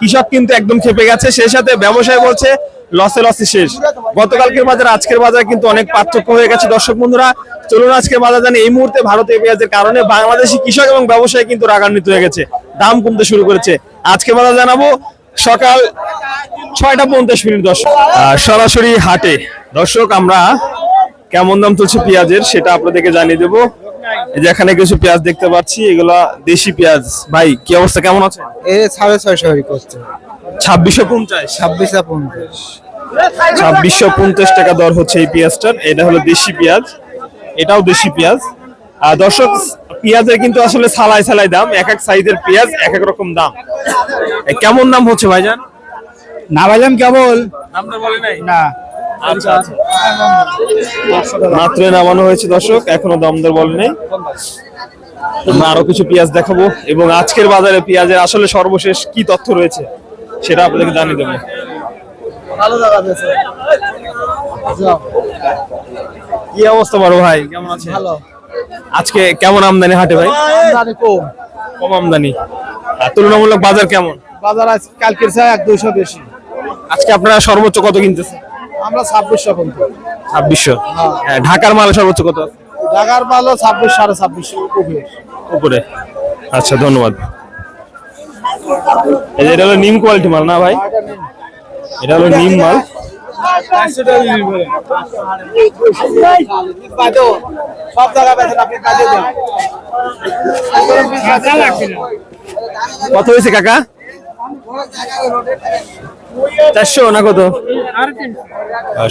কৃষক কিন্তু একদম খেপে গেছে। সেই সাথে ব্যবসায় বলছে, লসে লসে শেষ। গতকালকের বাজার, আজকের বাজার কিন্তু অনেক পার্থক্য হয়ে গেছে। দর্শক বন্ধুরা, চলুন আজকের বাজার জানি। এই মুহূর্তে ভারতীয় পেঁয়াজের কারণে বাংলাদেশি কৃষক এবং ব্যবসায়ী কিন্তু রাগান্বিত হয়ে গেছে। দাম কমতে শুরু করেছে। আজকে বাজার জানাব সকাল ছয়টা পঞ্চাশ মিনিট দর্শক। সরাসরি হাটে। দর্শক আমরা কেমন দাম চলছে পেঁয়াজের সেটা আপনাদেরকে জানিয়ে দেবো। এই যে কিছু পেঁয়াজ দেখতে পাচ্ছি এগুলা দেশি পেঁয়াজ। ভাই কি অবস্থা? কেমন আছে এ সাড়ে ছয়শো করছে। ছাব্বিশশো পঞ্চাশ। ছাব্বিশ পঞ্চাশ। ছাব্বিশশো পঞ্চাশ টাকা দর হচ্ছে এই পেঁয়াজটার। এটা হলো দেশি পেঁয়াজ। এটাও দেশি পেঁয়াজ। আর দর্শক পেঁয়াজের কিন্তু আসলে সালাই সালাই দাম এক এক সাইজের পেঁয়াজ এক এক রকম দাম। কেমন দাম হচ্ছে ভাইজান? না ভাইজান কেবল? আপনার বলে নাই? না। আচ্ছা আচ্ছা। মাত্র নামানো হয়েছে দর্শক এখনও দাম দর বলে নেই। আমরা আরও কিছু পেঁয়াজ দেখাবো এবং আজকের বাজারে পেঁয়াজের আসলে সর্বশেষ কি তথ্য রয়েছে সেটা আপনাদেরকে জানিয়ে দেবো। কি অবস্থা বড় ভাই? কেমন আছে ভালো। আজকে কেমন আমদানি হাটে ভাই? আমদানি কম। কম আমদানি। আর তুলনামূলক বাজার কেমন? বাজার আজ কালকের চাই এক দুইশো বেশি। আজকে আপনারা সর্বোচ্চ কত কিনতেছেন? আমরা ছাব্বিশশো পর্যন্ত ছাব্বিশশো। হ্যাঁ, ঢাকার মাল সর্বোচ্চ কত ঢাকার মালও ছাব্বিশ সাড়ে ছাব্বিশশো উপরে। উপরে। আচ্ছা ধন্যবাদ। এটা হলো নিম কোয়ালিটি মাল না ভাই? এটা হলো নিম মাল। কত হয়েছে কাকা? চারশো না কত?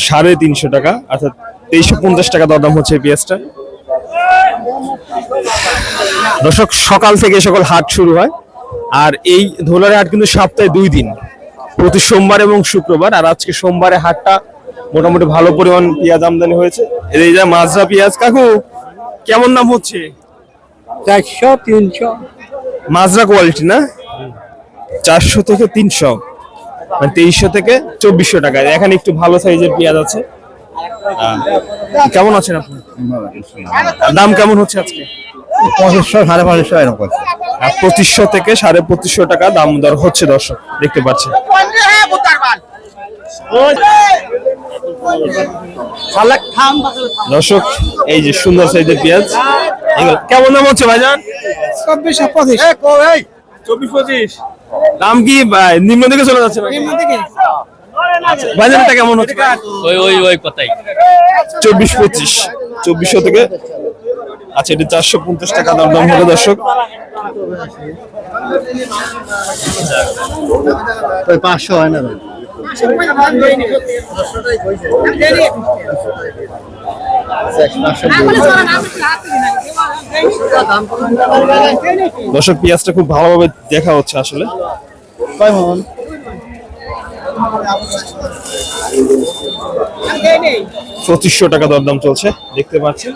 সাড়ে তিনশো টাকা, অর্থাৎ তেইশশো পঞ্চাশ টাকা দরদাম হচ্ছে পেঁয়াজটা। দর্শক, সকাল থেকে সকল হাট শুরু হয়, আর এই ধোলারে হাট কিন্তু সপ্তাহে দুই দিন। প্রতি সোমবার এবং শুক্রবার আর আজকে সোমবারে হাটটা মোটামুটি ভালো পরিমাণ পেঁয়াজ আমদানি হয়েছে। এই যে মাজরা পেঁয়াজ কাকু কেমন দাম হচ্ছে? চারশো তিনশো। মাজরা কোয়ালিটি না? চারশো থেকে তিনশো। মানে তেইশশো থেকে চব্বিশশো টাকা। এখানে একটু ভালো সাইজের পেঁয়াজ আছে। কেমন আছেন আপনি? দাম কেমন হচ্ছে আজকে? পঁচিশশো সাড়ে পঁচিশশো এরকম পঁচিশশো থেকে সাড়ে পঁচিশশো টাকা দাম দর হচ্ছে দর্শক দেখতে পাচ্ছেন। দর্শক এই যে সুন্দর সাইজের পেঁয়াজ কেমন দাম হচ্ছে ভাইজান? চব্বিশশো পঁচিশ। চব্বিশ পঁচিশ। দাম কি নিম্ন দিকে চলে যাচ্ছে? বাজারটা কেমন হচ্ছে? ওই ওই ওই কথাই। চব্বিশ পঁচিশ। চব্বিশশো থেকে আচ্ছা এটা চারশো পঞ্চাশ টাকা দাম দাম হলো দর্শক। পাঁচশো হয় না দর্শক পেঁয়াজটা খুব ভালোভাবে দেখা হচ্ছে আসলে। পঁচিশশো টাকা দরদাম চলছে দেখতে পাচ্ছেন।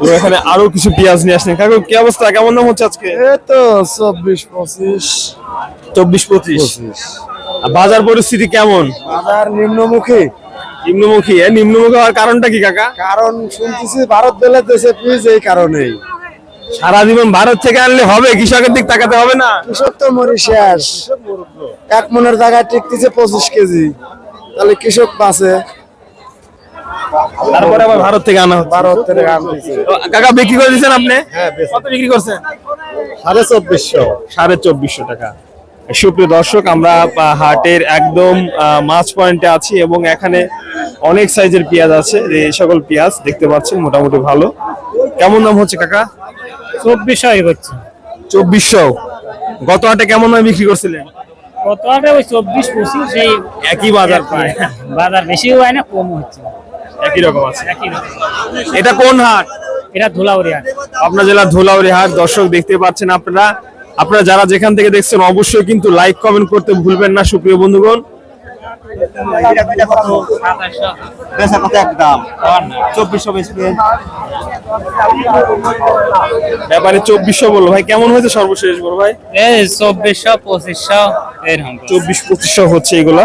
এবং এখানে আরও কিছু পেঁয়াজ নিয়ে আসছেন কাকু কি অবস্থা? কেমন দাম হচ্ছে আজকে? এই তো চব্বিশ পঁচিশ। চব্বিশ পঁচিশ। বাজার পরিস্থিতি কেমন? বাজার নিম্নমুখী। নিম্নমুখী। এ নিম্নমুখী হওয়ার কারণটা কি কাকা? কারণ শুনতেছি ভারত বেলে দেশে পিস এই কারণেই। সারা জীবন ভারত থেকে আনলে হবে কৃষকের দিক তাকাতে হবে না? কৃষক তো মরি শেষ এক মনের জায়গায় টিকতেছে পঁচিশ কেজি। তাহলে কৃষক পাচ্ছে তারপরে আবার ভারত থেকে আনা হচ্ছে। ভারত থেকে আনতেছে কাকা বিক্রি করে দিচ্ছেন আপনি? হ্যাঁ কত বিক্রি করছেন? সাড়ে চব্বিশশো। সাড়ে চব্বিশশো টাকা। সুপ্রিয় দর্শক আমরা হাটের একদম মাছ পয়েন্টে আছি এবং এখানে অনেক সাইজের পেঁয়াজ আছে। এই সকল পেঁয়াজ দেখতে পাচ্ছেন মোটামুটি ভালো। কেমন দাম হচ্ছে কাকা? চব্বিশশো করছে চব্বিশশো। গত হাটে কেমন দামে বিক্রি করছিলেন? কত আটা ওই চব্বিশ পঁচিশ এই একই বাজার বাজার বেশিও হয় না কম হচ্ছে। একই রকম আছে। একই রকম। এটা কোন হাট? এটা ধুলাউড়ি হাট। আপনার জেলার ধুলাউড়ি হাট দর্শক দেখতে পাচ্ছেন আপনারা। আপনারা যারা যেখান থেকে দেখছেন অবশ্যই কিন্তু লাইক কমেন্ট করতে ভুলবেন না সুপ্রিয় বন্ধুগণ। ব্যাপারে চব্বিশশো বলল ভাই কেমন হয়েছে সর্বশেষ বড় ভাই? চব্বিশশো পঁচিশশো চব্বিশ পঁচিশশো হচ্ছে এগুলো।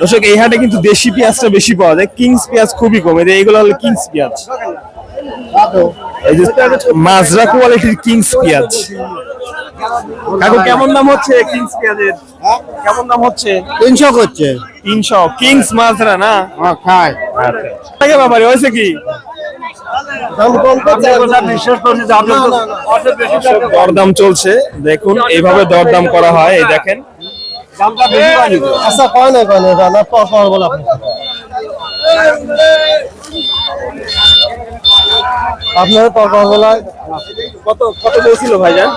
দর্শক এই হাটে কিন্তু দেশি পেঁয়াজটা বেশি পাওয়া যায়। কিংস পেঁয়াজ খুবই কম। এদের এইগুলো হলো কিংস পেঁয়াজ। এই যে মাজরা কোয়ালিটির কিংস পেঁয়াজ। কাকু কেমন দাম হচ্ছে কিংস পেঁয়াজের? কেমন দাম হচ্ছে? তিনশো করছে। তিনশো। কিংস মাজরা না? খায়। আগে ব্যাপারে হয়েছে কি? দরদাম চলছে। দেখুন এইভাবে দরদাম করা হয়। এই দেখেন। আচ্ছা কয় না কয় না না পর বল আপনি আপনার পর বলায় কত কত বলছিল ভাইজান?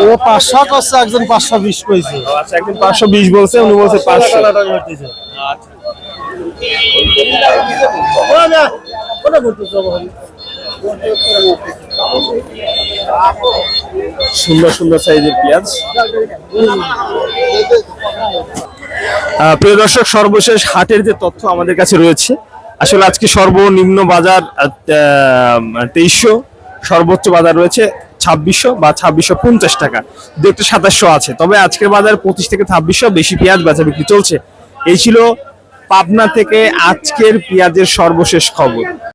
ও পাঁচশো করছে একজন পাঁচশো বিশ কইছে। আচ্ছা একদিন পাঁচশো বিশ বলছে উনি বলছে পাঁচশো। সুন্দর সুন্দর সাইজের পেঁয়াজ। প্রিয় দর্শক, সর্বশেষ হাটের যে তথ্য আমাদের কাছে রয়েছে, আসলে আজকে সর্বনিম্ন বাজার তেইশশো, সর্বোচ্চ বাজার রয়েছে ছাব্বিশশো বা ছাব্বিশশো পঞ্চাশ টাকা। দেখতে সাতাশশো আছে, তবে আজকের বাজার পঁচিশ থেকে ছাব্বিশশো, বেশি পেঁয়াজ বেচা বিক্রি চলছে। এই ছিল পাবনা থেকে আজকের পেঁয়াজের সর্বশেষ খবর।